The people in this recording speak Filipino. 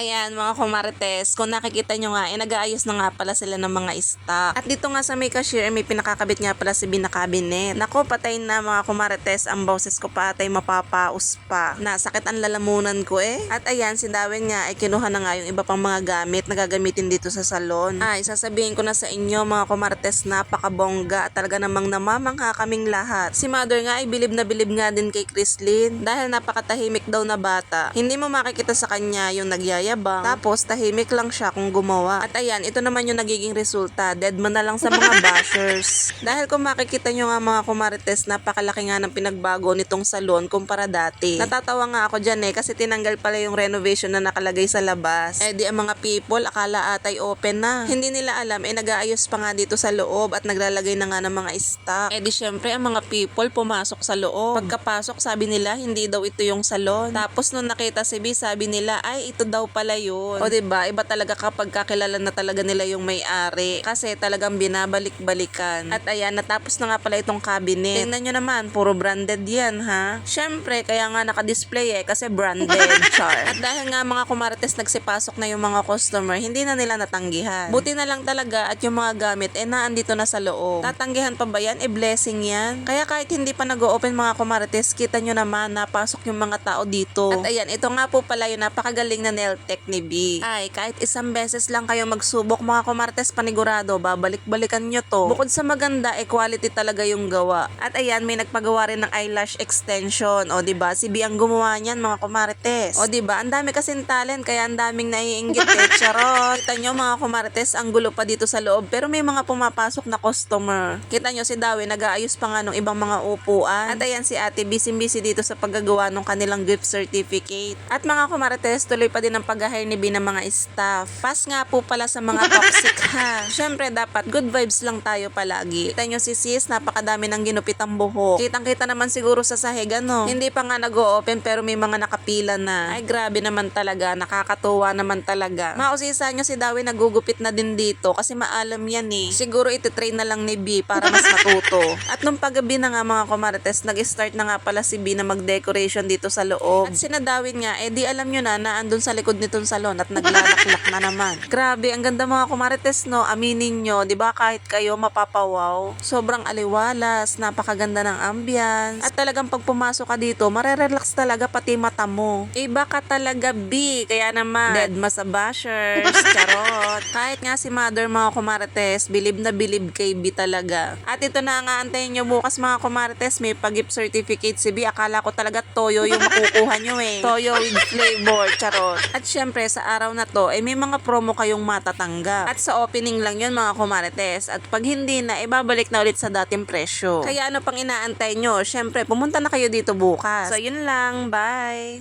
Ayan mga kumarites, kung nakikita nyo nga, eh, nag-aayos na nga pala sila ng mga stock. At dito nga sa may cashier, eh, may pinakakabit nga pala si Bina Cabinet. Nako, patay na mga kumarites, ang boses ko patay mapapaus pa. Nasakit ang lalamunan ko eh. At ayan, si Dawen nga, ay kinuha na nga yung iba pang mga gamit na gagamitin dito sa salon. Ay, sasabihin ko na sa inyo mga kumarites, napakabongga. Talaga namang namamangha kaming lahat. Si Mother nga ay bilib na bilib nga din kay Chrislyn dahil napakatahimik daw na bata. Hindi mo makikita sa kanya yung nagyayabang. Tapos tahimik lang siya kung gumawa. At ayan, ito naman yung nagiging resulta. Dead man na lang sa mga bashers. dahil kung makikita nyo nga mga kumarites, napakalaki nga ng pinagbago nitong salon kumpara dati. Natatawa nga ako dyan eh kasi tinanggal pala yung renovation na nakalagay sa labas. Eh di ang mga people akala atay open na. Hindi nila alam eh nag-aayos pa nga dito sa loob at naglalagay na nga ng mga stock. Eh di syempre ang mga people pumasok sa loob. Pagkapasok sabi nila hindi daw ito yung salon. Tapos nung nakita si B sabi nila ay ito daw pala yun. O 'di ba iba talaga kapag kakilala na talaga nila yung may-ari. Kasi talagang binabalik-balikan. At ayan natapos na nga pala itong cabinet. Tingnan nyo naman puro branded yan ha. Syempre kaya nga naka-display eh kasi branded char. At dahil nga mga kumarites nagsipasok na yung mga customer hindi na nila natanggihan. Buti na lang talaga at yung mga gamit eh naandito na sa loob. Tatanggihan pa ba yan? Eh blessing yan. Kaya kahit hindi pa nag-open mga kumarites kita nyo naman napasok yung mga tao dito. At ayan ito nga po pala yung napakagaling na nail tech ni B. Ay kahit isang beses lang kayo magsubok mga kumarites panigurado babalik-balikan nyo to. Bukod sa maganda eh quality talaga yung gawa. At ayan may nagpagawa rin ng eyelash extension. O di ba Si B ang gumawa niyan mga kumarites. O di ba Ang dami kasing talent kaya ang daming naiinggit eh. Charot. Kita nyo mga kumarites ang gulo pa dito sa loob pero may mga pumapasok na customer. Kita nyo si Dawi nag-aayos pa nga ng ibang mga upuan. At ayan si ate busy-busy dito sa paggagawa ng kanilang gift certificate. At mga kumarites tuloy pa din ang pag-hire ni B ng mga staff. Pas nga po pala sa mga toxic ha. Syempre dapat good vibes lang tayo palagi. Kita nyo si sis napakadami ng ginupitang buhok. Kitang-kita naman siguro sa sahig ano. Hindi pa nga nag-o-open pero may mga nakapila na. Ay grabe naman talaga. Nakakatuwa naman talaga. Mausisa nyo si Dawi nagugupit na din dito kasi maalam yan eh. Siguro ititrain na lang ni B para mas matuto. At nung paggabi na nga mga kumarites, nag-start na nga pala si B na mag-decoration dito sa loob. At sinadawin nga, eh di alam nyo na na andun sa likod nitong salon at naglalaklak na naman. Grabe, ang ganda mga kumarites no. Aminin nyo, di ba kahit kayo mapapawaw. Sobrang aliwalas, napakaganda ng ambience. At talagang pag pumasok ka dito, marerelax talaga pati mata mo. Iba ka talaga B, kaya naman dead ma sa bashers, charot. Kahit nga si mother mga kumarites, bilib na bilib kay B talaga. At ito na nga antayin nyo bukas mga kumarites, may pag-gift certificate si B. Akala ko talaga toyo yung makukuha nyo eh. Toyo with flavor, charot. At syempre sa araw na to, eh may mga promo kayong matatanggap. At sa opening lang yun mga kumarites. At pag hindi na, ibabalik na ulit sa dating presyo. Kaya ano pang inaantay nyo? Syempre, pumunta na kayo dito bukas. So yun lang, bye!